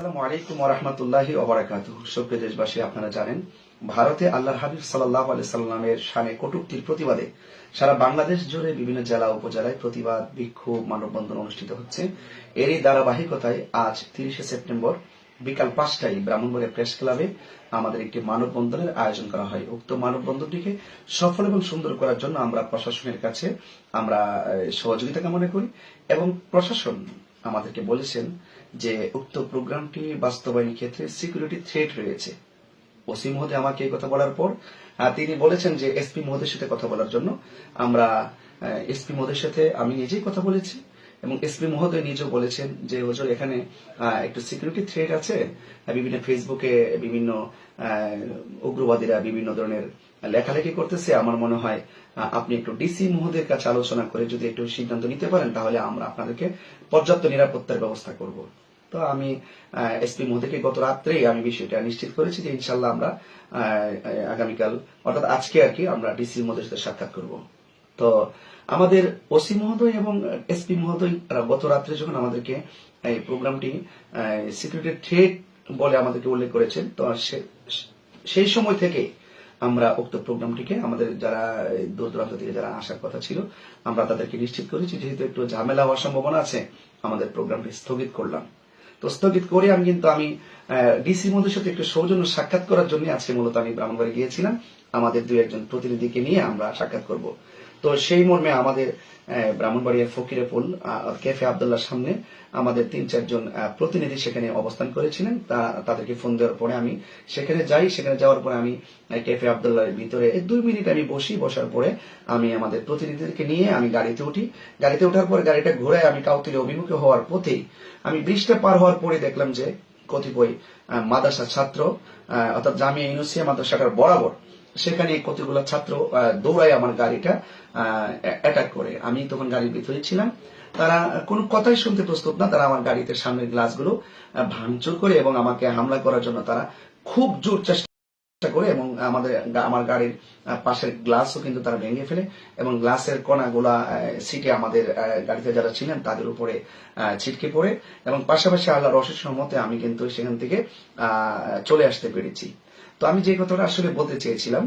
আসসালামু আলাইকুম ওরহমতুল্লাহি ওবরাকাত সুপ্রিয় দেশবাসী, আপনারা জানেন, ভারতে আল্লাহর হাবিব সাল্লাহ সাল্লামের শানে কটুক্তির প্রতিবাদে সারা বাংলাদেশ জুড়ে বিভিন্ন জেলা, উপজেলায় প্রতিবাদ, বিক্ষোভ, মানববন্ধন অনুষ্ঠিত হচ্ছে। এরই ধারাবাহিকতায় আজ তিরিশে সেপ্টেম্বর বিকাল পাঁচটায় ব্রাহ্মণবাড়িয়া প্রেস ক্লাবে আমাদের একটি মানববন্ধনের আয়োজন করা হয়। উক্ত মানববন্ধনটিকে সফল এবং সুন্দর করার জন্য আমরা প্রশাসনের কাছে আমরা সহযোগিতা কামনা করি এবং প্রশাসন আমাদেরকে বলেছেন যে, উক্ত প্রোগ্রামটি বাস্তবায়নের ক্ষেত্রে সিকিউরিটি থ্রেট রয়েছে। ওসি মহোদয় আমাকে এই কথা বলার পর তিনি বলেছেন যে এসপি মহোদয়ের সাথে কথা বলার জন্য আমরা এসপি মহোদয়ের সাথে আমি নিজেই কথা বলেছি। এবং এসপি মহোদয় নিজেও বলেছেন যে, হুজুর, এখানে একটু সিকিউরিটি থ্রেট আছে। বিভিন্ন ফেসবুকে বিভিন্ন উগ্রবাদীরা বিভিন্ন ধরনের লেখালেখি করতেছে। আমার মনে হয় আপনি একটু ডিসি মহোদয়ের কাছে আলোচনা করে যদি একটু সিদ্ধান্ত নিতে পারেন, তাহলে আমরা আপনাদেরকে পর্যাপ্ত নিরাপত্তার ব্যবস্থা করব। তো আমি এসপি মহোদয়কে গত রাত্রেই আমি বিষয়টা নিশ্চিত করেছি যে ইনশাল্লাহ আমরা আগামীকাল, অর্থাৎ আজকে আর কি, আমরা ডিসি মহোদয়ের সাথে সাক্ষাৎ করব। তো আমাদের ওসি মহোদয় এবং এসপি মহোদয় গত রাত্রে যখন আমাদেরকে এই প্রোগ্রামটি সিকিউরিটি থ্রেট বলে আমাদেরকে উল্লেখ করেছেন, তো সেই সময় থেকে আমরা উক্ত প্রোগ্রামটিকে, আমাদের যারা দূর দূরান্ত থেকে যারা আসার কথা ছিল, আমরা তাদেরকে নিশ্চিত করেছি, যেহেতু একটু ঝামেলা হওয়ার সম্ভাবনা আছে, আমাদের প্রোগ্রামটি স্থগিত করলাম। তো স্থগিত করে আমি কিন্তু আমি ডিসি মধ্যে সাথে একটু সৌজন্য সাক্ষাৎ করার জন্য আজকে মূলত আমি ব্রাহ্মণবাড়ি গিয়েছিলাম। আমাদের দুই একজন প্রতিনিধিকে নিয়ে আমরা সাক্ষাৎ করব। তো সেই মর্মে আমাদের ব্রাহ্মণবাড়িয়ার ফকিরে ফুল কেফে আবদুল্লাহর সামনে আমাদের তিন চারজন প্রতিনিধি সেখানে অবস্থান করেছিলেন। তাদেরকে ফোন দেওয়ার পরে আমি সেখানে যাই। সেখানে যাওয়ার পরে আমি কেফে আবদুল্লাহর ভিতরে দুই মিনিট আমি বসি। বসার পরে আমি আমাদের প্রতিনিধিদেরকে নিয়ে আমি গাড়িতে উঠি। গাড়িতে ওঠার পর গাড়িটা ঘুরে আমি কাউতিলে অভিমুখে হওয়ার পথেই আমি ব্রিজটা পার হওয়ার পরে দেখলাম যে কতিপয় আহ, মাদ্রাসা ছাত্র অর্থাৎ জামিয়া ইউনুসিয়া মাদ্রাসাটার বরাবর সেখানে কতগুলো ছাত্র দৌড়ায় আমার গাড়িটা অ্যাটাক করে। আমি তখন গাড়ির ভিতরে ছিলাম। তারা কোনো কথাই শুনতে প্রস্তুত না। তারা আমার গাড়িতে সামনের গ্লাসগুলো ভাঙচুর করে এবং আমাকে হামলা করার জন্য তারা খুব জোর চেষ্টা করে এবং আমাদের আমার গাড়ির পাশের গ্লাসও কিন্তু তারা ভেঙে ফেলে এবং গ্লাসের কণাগুলা সিটে আমাদের গাড়িতে যারা ছিলেন তাদের উপরে ছিটকে পড়ে এবং পাশাপাশি আল্লাহর অশেষ সম্মতে আমি কিন্তু সেখান থেকে চলে আসতে পেরেছি। তো আমি যে কথাটা আসলে বলতে চেয়েছিলাম,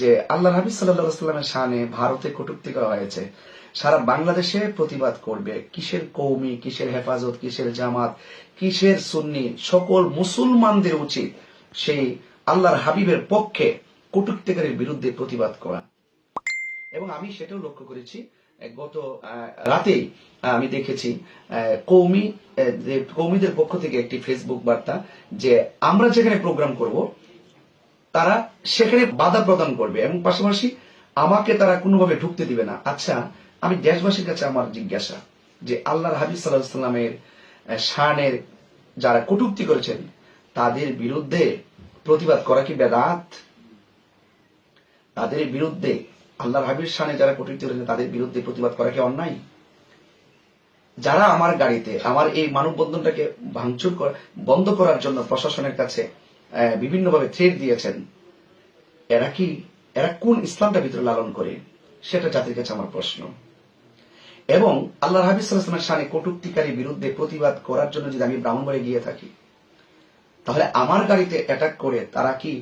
যে আল্লাহ সাল্লাহ সাল্লামের ভারতে কটূক্তি করা হয়েছে। সারা বাংলাদেশে প্রতিবাদ করবে কিসের কৌমি কিসের হেফাজত, কিসের জামাত, কিসের সুন্নি, সকল মুসলমানদের উচিত সেই আল্লাহর হাবিবের পক্ষে কটূক্তিকারীর বিরুদ্ধে প্রতিবাদ করা। এবং আমি সেটাও লক্ষ্য করেছি গত রাতেই আমি দেখেছি কৌমি কৌমিদের পক্ষ থেকে একটি ফেসবুক বার্তা যে আমরা যেখানে প্রোগ্রাম করব তারা সেখানে বাধা প্রদান করবে এবং পাশাপাশি আমাকে তারা কোনোভাবে ঢুকতে দিবে না। আচ্ছা আমি দেশবাসীর কাছে আমার জিজ্ঞাসা যে আল্লাহর হাবিব সাল্লাহ সাল্লামের শানের যারা কটূক্তি করেছেন, তাদের বিরুদ্ধে প্রতিবাদ করা কি বেদাত? তাদের বিরুদ্ধে, আল্লাহর হাবিব শানে যারা কটূক্তি করেছেন, তাদের বিরুদ্ধে প্রতিবাদ করা কি অন্যায়? যারা আমার গাড়িতে, আমার এই মানববন্ধনটাকে ভাঙচুর বন্ধ করার জন্য প্রশাসনের কাছে বিভিন্নভাবে থ্রেট দিয়েছেন। এরা কি, এরা কোন ইসলামটা ভিতরে লালন করে? সেটা জাতির কাছে আমার প্রশ্ন। এবং আল্লাহ হাবিসের সানে কটুক্তিকারী বিরুদ্ধে প্রতিবাদ করার জন্য যদি আমি ব্রাহ্মণবাড়ি গিয়ে থাকি, তাহলে আমার গাড়িতে অ্যাটাক করে তারা কি